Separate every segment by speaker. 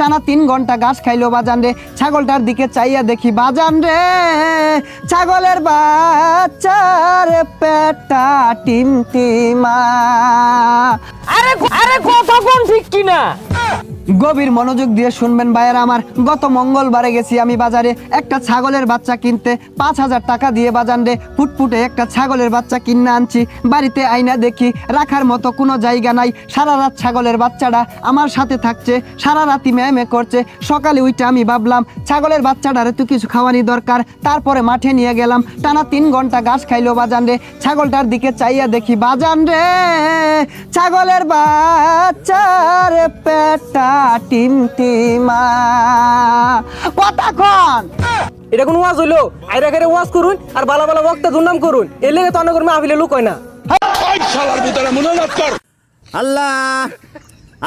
Speaker 1: টানা তিন ঘণ্টা গাছ খাইলো বাজান রে। ছাগলটার দিকে চাইয়া দেখি, বাজান রে, ছাগলের বাচ্চার পেটা টিম টিমা
Speaker 2: আরে আরে কথা
Speaker 1: গভীর মনোযোগ দিয়ে শুনবেন, ভাইয়ের, আমার গত মঙ্গলবারে গেছি আমি বাজারে। একটা ছাগলের বাচ্চা কিনতে পাঁচ হাজার টাকা দিয়ে বাজান রে। ফুটফুটে একটা ছাগলের বাচ্চা কিনে আনছি। বাড়িতে আইনা দেখি, রাখার মতো কোনো জায়গা নাই। সারা রাত ছাগলের বাচ্চাটা আমার সাথে থাকছে, সারা রাতি ম্যামে করছে। সকালে উইটা আমি ভাবলাম, ছাগলের বাচ্চাটারে তো কিছু খাওয়ানি দরকার। তারপরে মাঠে নিয়ে গেলাম। টানা তিন ঘণ্টা ঘাস খাইলো বাজান রে। ছাগলটার দিকে চাইয়া দেখি, বাজান রে, ছাগলের বাচ্চার পেটা কতক্ষণ
Speaker 2: এটা কোন ওয়াজ হইল আইরা করে ওয়াজ করুন আর বালা বালা বক্তা দুর্নাম করুন। এর লেগে তো অনেক মাহফিলে লোক হয় না।
Speaker 3: আল্লাহ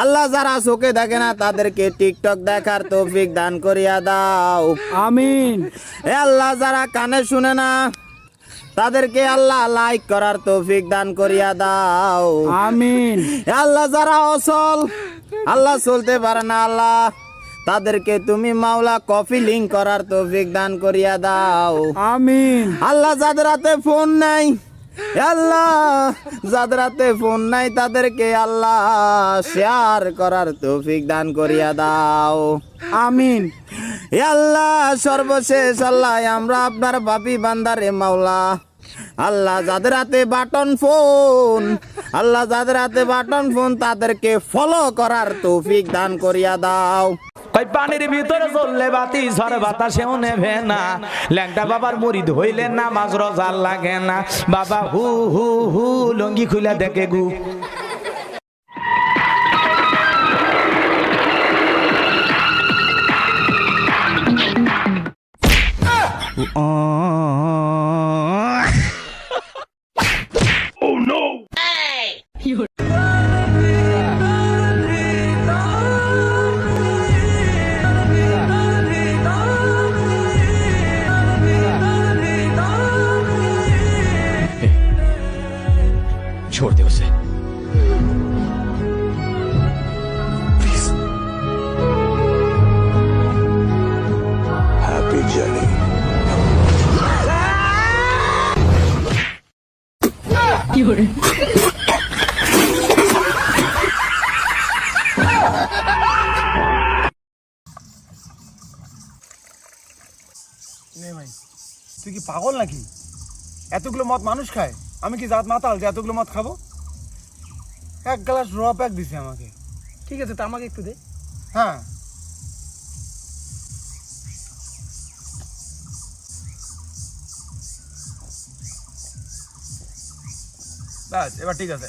Speaker 3: আল্লাহ যারা চোখে দেখে না তাদেরকে টিকটক দেখার তৌফিক দান করিয়া দাও।
Speaker 4: আমিন।
Speaker 3: এ আল্লাহ যারা কানে শুনে না তাদেরকে আল্লাহ লাইক করার তৌফিক দান করিয়া দাও।
Speaker 4: আমিন।
Speaker 3: এ আল্লাহ যারা অসল আল্লাহ চলতে পারে না আল্লাহ। তাদেরকে তুমি মাওলা কফি লিঙ্ক করার তৌফিক দান করিয়া দাও।
Speaker 4: আমিন।
Speaker 3: আল্লাহ যাদের হাতে ফোন নাই আল্লাহ যাদের হাতে ফোন নাই তাদেরকে আল্লাহ শেয়ার করার তৌফিক দান করিয়া দাও।
Speaker 4: আমিন।
Speaker 3: আল্লাহ সর্বশেষ আল্লাহ আমরা আপনার বাপি বান্দারে মাওলা। আল্লাহ যাদের হাতে বাটন ফোন, আল্লাহ যাদের হাতে বাটন ফোন, তাদেরকে ফলো করার তৌফিক দান করিয়া দাও।
Speaker 5: কই পানির ভিতরে চললে বাতি, ঝড় বাতাসেও নেবে না। ল্যাংটা বাবার মুড়ি হইলে না মাছ রজার লাগে না। বাবা হু হু হু, লঙ্গি খুলে দেখে গু।
Speaker 6: छोड़ दे उसे प्लीज हैप्पी जर्नी
Speaker 4: তুই কি পাগল নাকি এতগুলো মদ মানুষ খায় আমি কি জাত মাতাল যে এতগুলো মদ খাব? এক গ্লাস র প্যাক দিছে আমাকে।
Speaker 2: ঠিক আছে তা আমাকে একটু দে।
Speaker 4: হ্যাঁ। ব্যাস এবার ঠিক আছে।